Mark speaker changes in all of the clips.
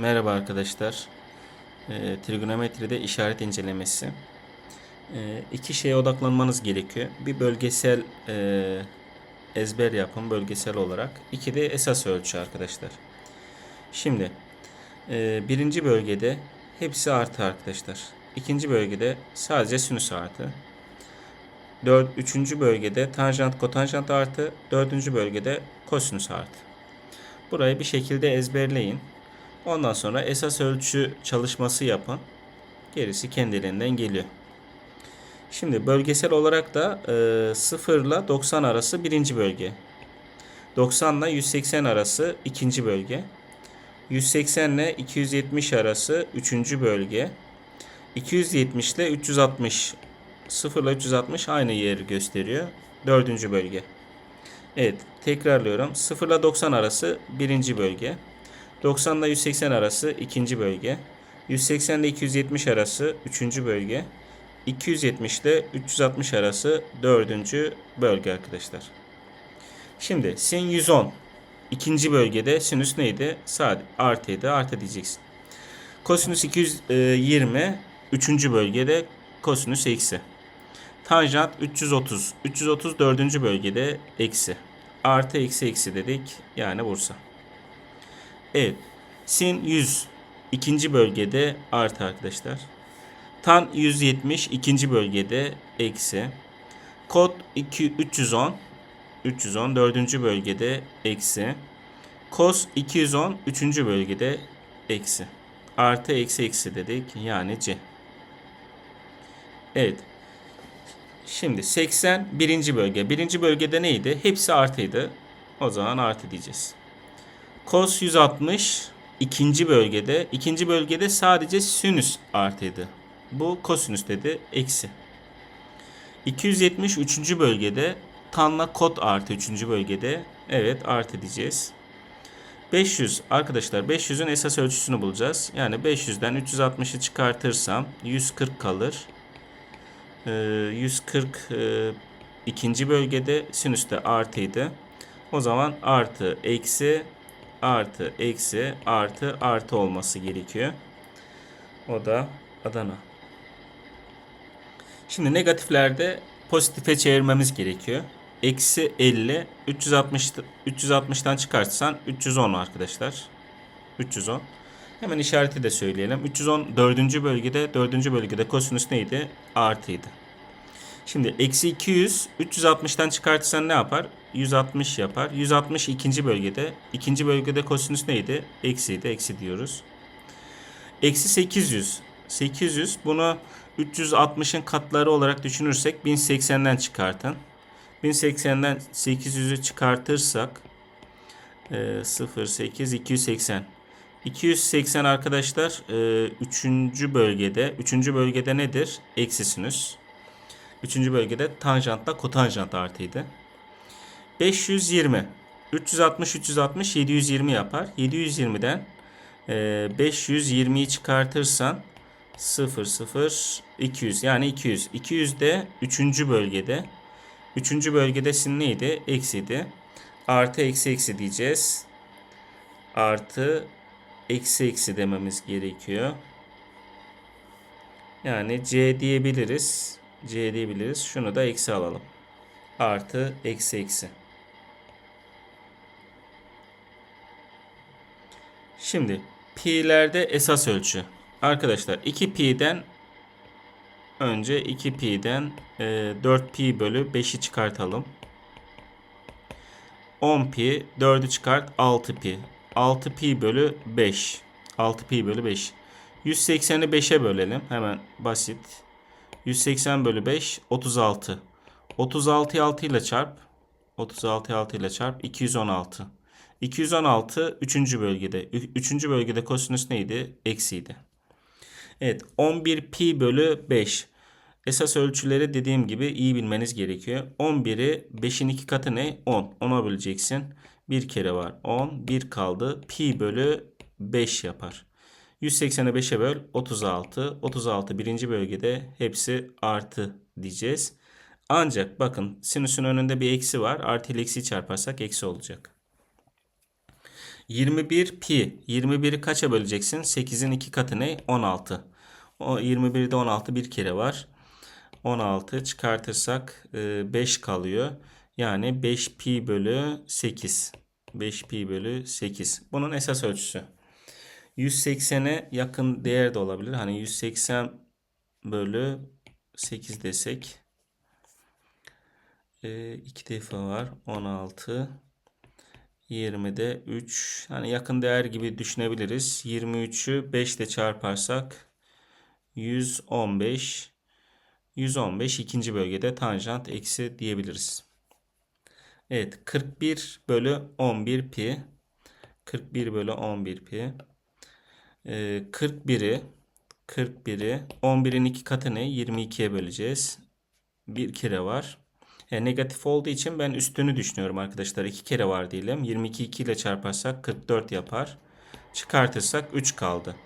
Speaker 1: Merhaba arkadaşlar. Ee, trigonometride işaret incelemesi. Ee, iki şeye odaklanmanız gerekiyor. Bir bölgesel e, ezber yapın bölgesel olarak. İki de esas ölçü arkadaşlar. Şimdi e, birinci bölgede hepsi artı arkadaşlar. İkinci bölgede sadece sinüs artı. Dört, üçüncü bölgede tanjant kotanjant artı. Dördüncü bölgede kosinüs artı. Burayı bir şekilde ezberleyin. Ondan sonra esas ölçü çalışması yapın. Gerisi kendiliğinden geliyor. Şimdi bölgesel olarak da e, 0 ile 90 arası birinci bölge. 90 ile 180 arası ikinci bölge. 180 ile 270 arası üçüncü bölge. 270 ile 360 0 ile 360 aynı yeri gösteriyor. Dördüncü bölge. Evet tekrarlıyorum. 0 ile 90 arası birinci bölge. 90 ile 180 arası ikinci bölge. 180 ile 270 arası üçüncü bölge. 270 ile 360 arası dördüncü bölge arkadaşlar. Şimdi sin 110 ikinci bölgede sinüs neydi? Sadece artıydı. Artı diyeceksin. Kosinüs 220 üçüncü bölgede kosinüs eksi. Tanjant 330. 330 dördüncü bölgede eksi. Artı eksi eksi dedik. Yani Bursa. Evet. Sin 100 ikinci bölgede artı arkadaşlar. Tan 170 ikinci bölgede eksi. Kod 2, 310 310 dördüncü bölgede eksi. Kos 210 üçüncü bölgede eksi. Artı eksi eksi dedik. Yani C. Evet. Şimdi 80 birinci bölge. Birinci bölgede neydi? Hepsi artıydı. O zaman artı diyeceğiz. Kos 160 ikinci bölgede. ikinci bölgede sadece sinüs artıydı. Bu kosinüs dedi. Eksi. 270 üçüncü bölgede. Tanla kot artı üçüncü bölgede. Evet artı diyeceğiz. 500 arkadaşlar 500'ün esas ölçüsünü bulacağız. Yani 500'den 360'ı çıkartırsam 140 kalır. Ee, 140 e, ikinci bölgede sinüs de artıydı. O zaman artı eksi artı eksi artı artı olması gerekiyor. O da Adana. Şimdi negatiflerde pozitife çevirmemiz gerekiyor. Eksi 50 360 360'tan çıkartsan 310 arkadaşlar. 310. Hemen işareti de söyleyelim. 310 dördüncü bölgede dördüncü bölgede kosinüs neydi? Artıydı. Şimdi eksi 200 360'tan çıkartırsan ne yapar? 160 yapar. 160 ikinci bölgede. ikinci bölgede kosinüs neydi? Eksiydi. Eksi diyoruz. Eksi 800. 800 bunu 360'ın katları olarak düşünürsek 1080'den çıkartın. 1080'den 800'ü çıkartırsak e, 0, 8, 280. 280 arkadaşlar 3. bölgede. 3. bölgede nedir? Eksi sinüs. 3. bölgede tanjantla kotanjant artıydı. 520. 360 360 720 yapar. 720'den e, 520'yi çıkartırsan 0 0 200 yani 200. 200 de 3. bölgede. 3. bölgede sin neydi? Eksiydi. Artı eksi eksi diyeceğiz. Artı eksi eksi dememiz gerekiyor. Yani C diyebiliriz. C diyebiliriz. Şunu da eksi alalım. Artı eksi eksi. Şimdi pi'lerde esas ölçü. Arkadaşlar 2 pi'den önce 2 pi'den e, 4 pi bölü 5'i çıkartalım. 10 pi 4'ü çıkart 6 pi. 6 pi bölü 5. 6 pi bölü 5. 180'i 5'e bölelim. Hemen basit. 180 bölü 5 36. 36'yı 6 ile çarp. 36'yı 6 ile çarp. 216. 216 3. bölgede. 3. bölgede kosinüs neydi? Eksiydi. Evet 11 pi bölü 5. Esas ölçüleri dediğim gibi iyi bilmeniz gerekiyor. 11'i 5'in 2 katı ne? 10. 10'a böleceksin. Bir kere var. 10. 1 kaldı. Pi bölü 5 yapar. 180'e 5'e böl 36. 36 birinci bölgede hepsi artı diyeceğiz. Ancak bakın sinüsün önünde bir eksi var. Artı ile eksiyi çarparsak eksi olacak. 21 pi. 21'i kaça böleceksin? 8'in 2 katı ne? 16. O 21'de 16 bir kere var. 16 çıkartırsak e, 5 kalıyor. Yani 5 pi bölü 8. 5 pi bölü 8. Bunun esas ölçüsü. 180'e yakın değer de olabilir. Hani 180 bölü 8 desek. 2 defa var. 16. 20'de 3. Hani yakın değer gibi düşünebiliriz. 23'ü 5 ile çarparsak 115. 115 ikinci bölgede tanjant eksi diyebiliriz. Evet 41 bölü 11 pi. 41 bölü 11 pi. Ee, 41'i 41'i 11'in iki katı ne? 22'ye böleceğiz. Bir kere var. E, negatif olduğu için ben üstünü düşünüyorum arkadaşlar. İki kere var diyelim. 22 2 ile çarparsak 44 yapar. Çıkartırsak 3 kaldı.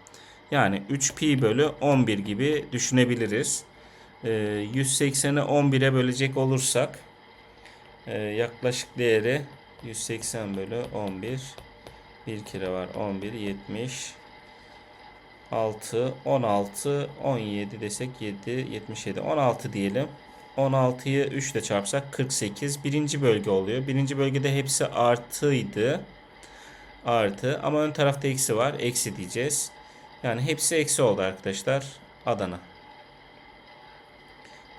Speaker 1: Yani 3 pi bölü 11 gibi düşünebiliriz. E, 180'i 11'e bölecek olursak e, yaklaşık değeri 180 bölü 11 bir kere var 11 70 6 16 17 desek 7 77 16 diyelim. 16'yı 3 ile çarpsak 48. Birinci bölge oluyor. Birinci bölgede hepsi artıydı. Artı ama ön tarafta eksi var. Eksi diyeceğiz. Yani hepsi eksi oldu arkadaşlar. Adana.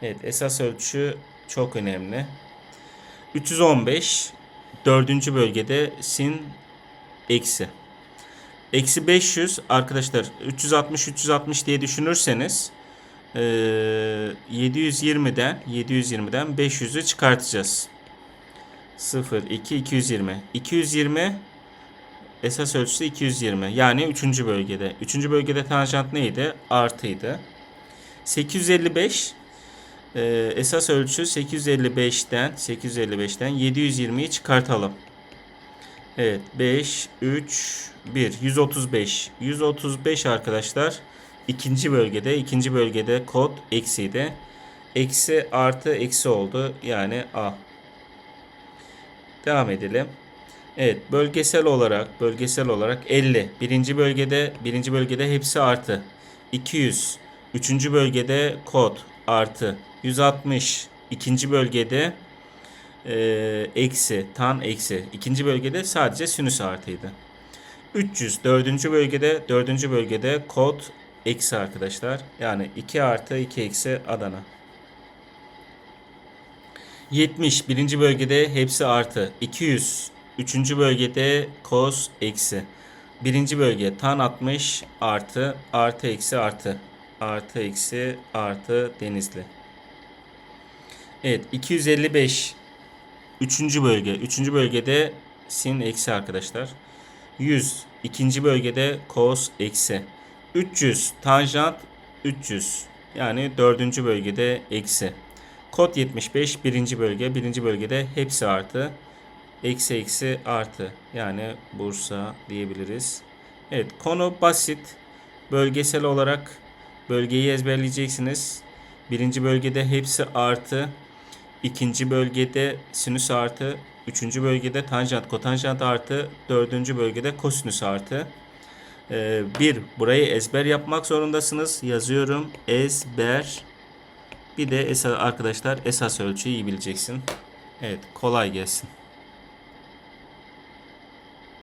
Speaker 1: Evet esas ölçü çok önemli. 315 dördüncü bölgede sin eksi. Eksi 500 arkadaşlar 360 360 diye düşünürseniz ee, 720'den 720'den 500'ü çıkartacağız. 0 2 220. 220 esas ölçüsü 220. Yani 3. bölgede. 3. bölgede tanjant neydi? Artıydı. 855 e, esas ölçü 855'ten 855'ten 720'yi çıkartalım. Evet 5 3 1 135 135 arkadaşlar ikinci bölgede ikinci bölgede kod eksiydi. Eksi artı eksi oldu. Yani A. Devam edelim. Evet bölgesel olarak bölgesel olarak 50. Birinci bölgede birinci bölgede hepsi artı. 200. Üçüncü bölgede kod artı. 160. ikinci bölgede e, eksi tan eksi. İkinci bölgede sadece sinüs artıydı. 300 dördüncü bölgede dördüncü bölgede kod eksi arkadaşlar. Yani 2 artı 2 eksi Adana. 70 birinci bölgede hepsi artı. 200 üçüncü bölgede cos eksi. Birinci bölge tan 60 artı artı eksi artı. Artı eksi artı denizli. Evet 255 üçüncü bölge. Üçüncü bölgede sin eksi arkadaşlar. 100 ikinci bölgede cos eksi. 300 tanjant 300 yani dördüncü bölgede eksi. Kod 75 birinci bölge birinci bölgede hepsi artı. Eksi eksi artı yani Bursa diyebiliriz. Evet konu basit. Bölgesel olarak bölgeyi ezberleyeceksiniz. Birinci bölgede hepsi artı. İkinci bölgede sinüs artı. Üçüncü bölgede tanjant kotanjant artı. Dördüncü bölgede kosinüs artı. Ee, bir, burayı ezber yapmak zorundasınız. Yazıyorum ezber. Bir de esas, arkadaşlar esas ölçüyü iyi bileceksin. Evet kolay gelsin.